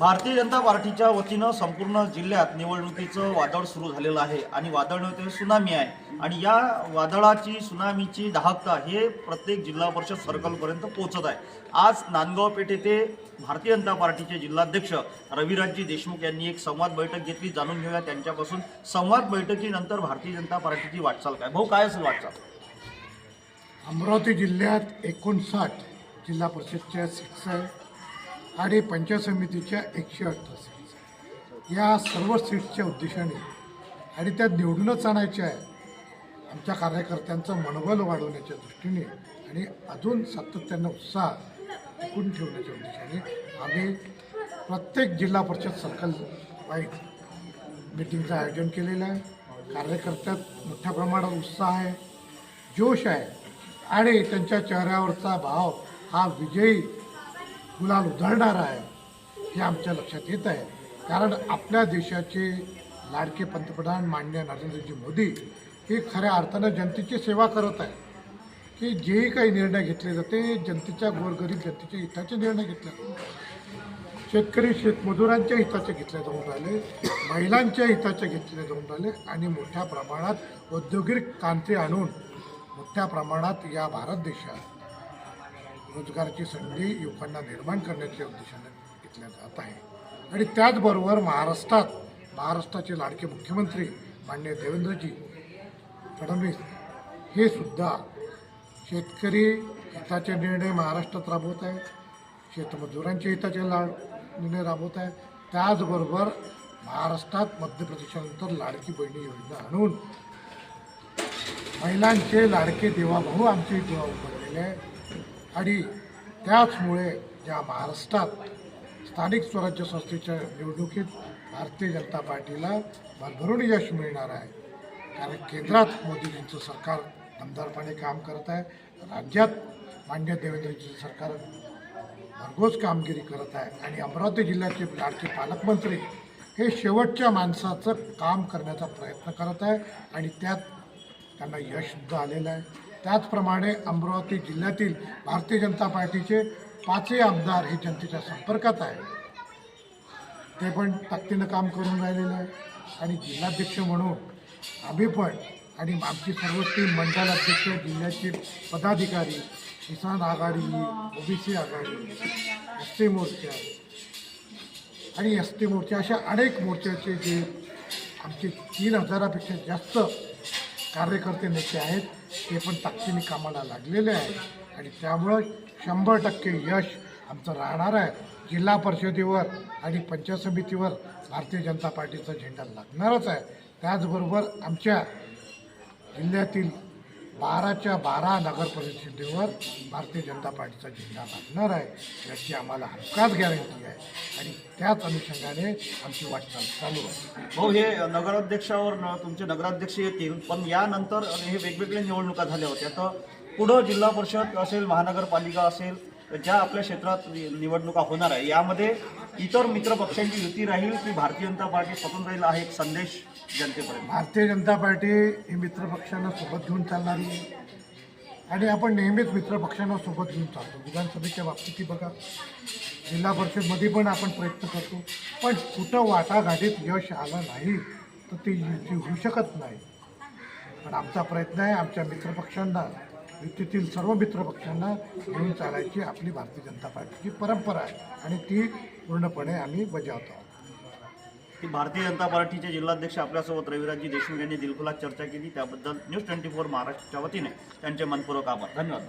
भारतीय जनता पार्टीच्या वतीनं संपूर्ण जिल्ह्यात निवडणुकीचं वादळ सुरू झालेलं आहे आणि वादळ ते सुनामी आहे. आणि या वादळाची सुनामीची दाहकता हे प्रत्येक जिल्हा परिषद सर्कलपर्यंत पोहोचत आहे. आज नांदगाव पेठ येथे भारतीय जनता पार्टीचे जिल्हाध्यक्ष रविराजजी देशमुख यांनी एक संवाद बैठक घेतली. जाणून घेऊया त्यांच्यापासून. संवाद बैठकीनंतर भारतीय जनता पार्टीची वाटचाल काय? भाऊ काय असेल वाटचाल? अमरावती जिल्ह्यात एकोणसाठ जिल्हा परिषदच्या सीट्स आहे आणि पंचायत समितीच्या एकशे अठरा सीट्स या सर्व सीट्सच्या उद्देशाने आणि त्या निवडूनच आणायच्या आहे आमच्या कार्यकर्त्यांचं मनोबल वाढवण्याच्या दृष्टीने आणि अजून सातत्यानं उत्साह टिकून ठेवण्याच्या उद्देशाने आम्ही प्रत्येक जिल्हा परिषद सर्कल वाईज मीटिंगचं आयोजन केलेलं आहे. कार्यकर्त्यात मोठ्या प्रमाणात उत्साह आहे जोश आहे. आणि त्यांच्या चेहऱ्यावरचा भाव हा विजयी गुलाल उधळणारा आहे हे आमच्या लक्षात येत आहे. कारण आपल्या देशाचे लाडके पंतप्रधान मान्य नरेंद्रजी मोदी हे खऱ्या अर्थानं जनतेची सेवा करत आहे की जेही काही निर्णय घेतले जाते जनतेच्या गोरगरीब जनतेच्या हिताचे निर्णय घेतले जातात. शेतकरी शेतमजुरांच्या हिताचे घेतले जाऊन राहिले महिलांच्या हिताचे घेतले जाऊन राहिले आणि मोठ्या प्रमाणात औद्योगिक क्रांती आणून मोठ्या प्रमाणात या भारत देशात रोजगाराची संधी युवकांना निर्माण करण्याच्या उद्देशाने घेतल्या जात आहे. आणि त्याचबरोबर महाराष्ट्रात महाराष्ट्राचे लाडके मुख्यमंत्री मान्य देवेंद्रजी फडणवीस हे सुद्धा शेतकरी हिताचे निर्णय महाराष्ट्रात राबवत आहेत. शेतमजुरांच्या हिताचे लाड निर्णय राबवत आहेत. त्याचबरोबर महाराष्ट्रात मध्य प्रदेशानंतर लाडकी बहिणी योजना आणून महिलांचे लाडके देवाभाऊ आमचे देवा बनलेले आहे. आणि त्याचमुळे या महाराष्ट्रात स्थानिक स्वराज्य संस्थेच्या निवडणुकीत भारतीय जनता पार्टीला भरभरून यश मिळणार आहे. कारण केंद्रात मोदीजींचं सरकार दमदारपणे काम करत आहे. राज्यात मान्य देवेंद्रजींचं सरकार भरघोस कामगिरी करत आहे. आणि अमरावती जिल्ह्याचे लाडके पालकमंत्री हे शेवटच्या माणसाचं काम करण्याचा प्रयत्न करत आहे. आणि त्यात त्यांना यशसुद्धा आलेलं आहे. त्याचप्रमाणे अमरावती जिल्ह्यातील भारतीय जनता पार्टीचे पाचही आमदार हे जनतेच्या संपर्कात आहे ते पण ताकदीनं काम करून राहिलेलं आहे आणि जिल्हाध्यक्ष म्हणून आम्ही पण आणि आमची सर्व टीम मंडळाध्यक्ष जिल्ह्याचे पदाधिकारी किसान आघाडी ओबीसी आघाडी एस टी मोर्चा आणि एस टी मोर्चा अशा अनेक मोर्चाचे जे आमचे तीन हजारापेक्षा जास्त कार्यकर्ते नेते आहेत ते पण ताकदीने कामाला लागलेले आहेत. आणि त्यामुळं शंभर टक्के यश आमचं राहणार आहे. जिल्हा परिषदेवर आणि पंचायत समितीवर भारतीय जनता पार्टीचा झेंडा लागणारच आहे. त्याचबरोबर आमच्या जिल्ह्यातील बाराच्या बारा नगर परिषदेवर भारतीय जनता पार्टीचा झेंडा लागणार आहे. याची आम्हाला हमखास गॅरंटी आहे. आणि त्याच अनुषंगाने आमची वाटचाल चालू आहे. भाऊ हे नगराध्यक्षावर न- तुमचे नगराध्यक्ष येतील पण यानंतर हे वेगवेगळ्या निवडणुका झाल्या होत्या. तर पुढं जिल्हा परिषद असेल महानगरपालिका असेल ज्या आपल्या क्षेत्रात नि- निवडणुका होणार आहे यामध्ये इतर मित्र पक्षांची युती राहील की भारतीय जनता पार्टी स्वतंत्र राहील हा एक संदेश जनतेपर्यंत? भारतीय जनता पार्टी ही मित्रपक्षांना सोबत घेऊन चालणारी आणि आपण नेहमीच मित्रपक्षांना सोबत घेऊन चालतो. विधानसभेच्या बाबतीतही बघा जिल्हा परिषदमध्ये पण आपण प्रयत्न करतो पण कुठं वाटाघाटीत यश आलं नाही तर ती युती होऊ शकत नाही. पण आमचा प्रयत्न आहे आमच्या मित्रपक्षांना युतीतील सर्व मित्रपक्षांना घेऊन चालायची आपली भारतीय जनता पार्टीची परंपरा आहे आणि ती पूर्णपणे आम्ही बजावतो की भारतीय जनता पार्टीचे जिल्हाध्यक्ष आपल्यासोबत रविराजजी देशमुख यांनी दिलखुलास चर्चा केली. त्याबद्दल न्यूज ट्वेंटी फोर महाराष्ट्रच्या वतीने त्यांचे मनपूर्वक आभार. धन्यवाद.